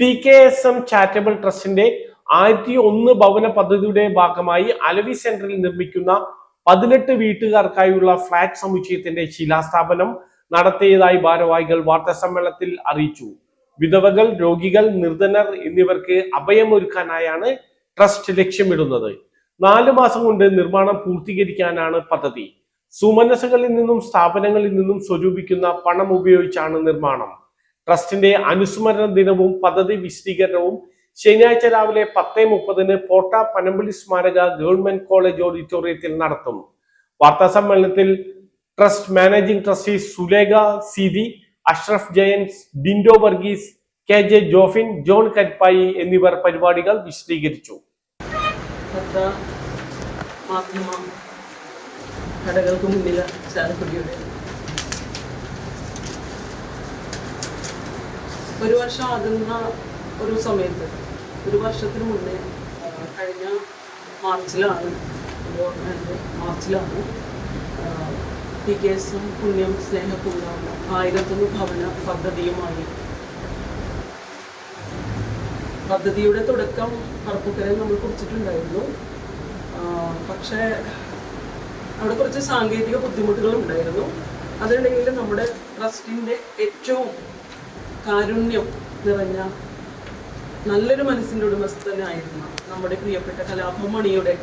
T K S M charitable ട്രസ്റ്റിന്റെ ആയിരത്തി ഒന്ന് ഭവന പദ്ധതിയുടെ ഭാഗമായി അലവി സെന്ററിൽ നിർമ്മിക്കുന്ന പതിനെട്ട് വീട്ടുകാർക്കായുള്ള ഫ്ളാറ്റ് സമുച്ചയത്തിന്റെ ശിലാസ്ഥാപനം നടത്തിയതായി ഭാരവാഹികൾ വാർത്താസമ്മേളനത്തിൽ അറിയിച്ചു. വിധവകൾ രോഗികൾ നിർധനർ എന്നിവർക്ക് അഭയമൊരുക്കാനായാണ് ട്രസ്റ്റ് ലക്ഷ്യമിടുന്നത്. നാല് മാസം കൊണ്ട് നിർമ്മാണം പൂർത്തീകരിക്കാനാണ് പദ്ധതി. സുമനസുകളിൽ നിന്നും സ്ഥാപനങ്ങളിൽ നിന്നും സ്വരൂപിക്കുന്ന പണം ഉപയോഗിച്ചാണ് നിർമ്മാണം. ട്രസ്റ്റിന്റെ അനുസ്മരണ ദിനവും പദ്ധതി വിശദീകരണവും ശനിയാഴ്ച രാവിലെ പത്ത് മുപ്പതിന് പോട്ട പനമ്പിളി സ്മാരക ഗവൺമെന്റ് കോളേജ് ഓഡിറ്റോറിയത്തിൽ നടത്തും. വാർത്താ സമ്മേളനത്തിൽ trust managing trustee Sulekha Seethi Ashraf Jayans Bindo Varghese K J Jofin John Karippai എന്നിവർ പരിപാടികൾ വിശദീകരിച്ചു. മാധ്യമ കടകൾക്ക് മുന്നിൽ ചാലക്കുടിയുടെ ഒരു വർഷം ആകുന്ന ഒരു സമയത്ത് ഒരു വർഷത്തിന് മുന്നേ കഴിഞ്ഞ മാർച്ചിലാണ് മാർച്ചിലാണ് പി കെ എസും പുണ്യം സ്നേഹപൂർണ ആയിരത്തൊന്ന് ഭവന പദ്ധതിയുമായി പദ്ധതിയുടെ തുടക്കം പറപ്പുക്കരയിൽ നമ്മൾ കുറിച്ചിട്ടുണ്ടായിരുന്നു. പക്ഷേ അവിടെ കുറച്ച് സാങ്കേതിക ബുദ്ധിമുട്ടുകൾ ഉണ്ടായിരുന്നു അതിനിടയിൽ നമ്മുടെ ട്രസ്റ്റിന്റെ ഏറ്റവും കാരുണ്യം നിറഞ്ഞ നല്ലൊരു മനസ്സിന്റെ ഉടമസ്ഥനായിരുന്ന നമ്മുടെ പ്രിയപ്പെട്ട കലാഭമണിയുടെ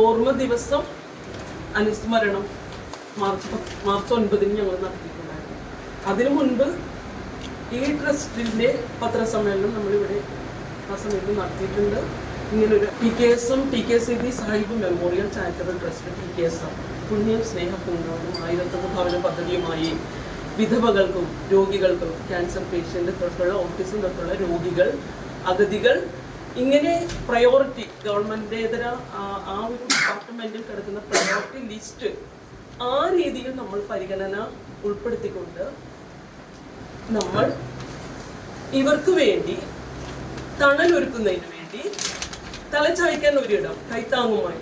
ഓർമ്മ ദിവസം അനുസ്മരണം മാർച്ച് മാർച്ച് ഒൻപതിന് ഞങ്ങൾ നടത്തിയിട്ടുണ്ടായിരുന്നു. അതിനു മുൻപ് ഈ ട്രസ്റ്റിന്റെ പത്രസമ്മേളനം നമ്മളിവിടെ ആ സമയത്ത് നടത്തിയിട്ടുണ്ട്. ഇങ്ങനൊരു P K S M T K C B Sahib memorial charitable trust T K S പുണ്യം സ്നേഹപൂർണവും ആയിരത്തൊന്ന് ഭവന പദ്ധതിയുമായി വിധവകൾക്കും രോഗികൾക്കും ക്യാൻസർ പേഷ്യന്റ് തൊട്ടുള്ള ഓട്ടിസം തൊട്ടുള്ള രോഗികൾ അതിഥികൾ ഇങ്ങനെ പ്രയോറിറ്റി ഗവൺമെന്റേതര ആ ഒരു ഡിപ്പാർട്ട്മെന്റിൽ കിടക്കുന്ന പ്രയോറിറ്റി ലിസ്റ്റ് ആ രീതിയിൽ നമ്മൾ പരിഗണന ഉൾപ്പെടുത്തിക്കൊണ്ട് നമ്മൾ ഇവർക്ക് വേണ്ടി തണലൊരുക്കുന്നതിന് വേണ്ടി തലചായ്ക്കാൻ ഒരിടം കൈത്താങ്ങുമായി